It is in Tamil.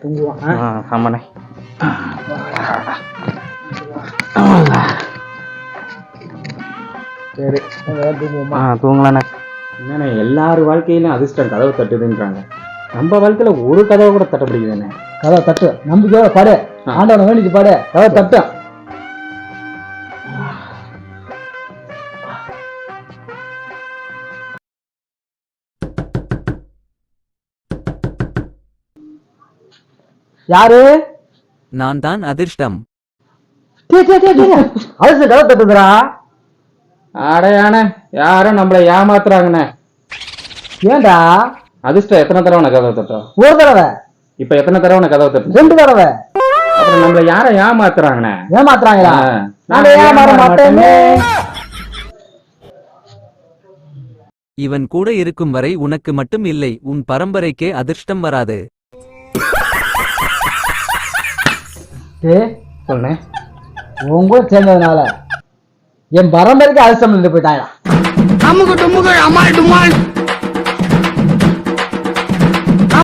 ஆமாண்ணே சரி தூங்குவோமா தூங்கலாண்ணே என்னண்ணே எல்லார் வாழ்க்கையிலும் அதிர்ஷ்டம் கதவு தட்டுதுன்றாங்க. நம்ம வாழ்க்கையில ஒரு கதவை கூட தட்ட பிடிக்குதுண்ணே கதை தட்டு. நம்பிக்கையோட பாடு. ஆண்டவனை வேண்டிக்கு பாடு. கதை தட்டு யாரு? நான் தான் அதிர்ஷ்டம். அரசு கதை தட்டுதுடா. அடையாண்ணே யாரும் நம்மளை ஏமாத்துறாங்கண்ணே. ஏன்டா அதிர்ஷ்டம் எத்தனை தடவை கதவை தட்டும்? ஒரு தடவை. இப்ப எத்தனை தடவை கதவை தட்டும்? ரெண்டு தடவை. அப்புறம் நம்மள யாரை ஏமாத்துறாங்கண்ணே? ஏமாத்துறாங்களா? நான் ஏமாற மாட்டேனே. இவன் கூட இருக்கும் வரை உனக்கு மட்டும் இல்லை உன் பரம்பரைக்கே அதிர்ஷ்டம் வராது. டே சொல்லுண்ணே உன் கூட சேர்ந்ததுனால என் பரம்பரைக்கு அதிர்ஷ்டம் நின்று போயிட்டாயா அமுகு டுமுகு அமால்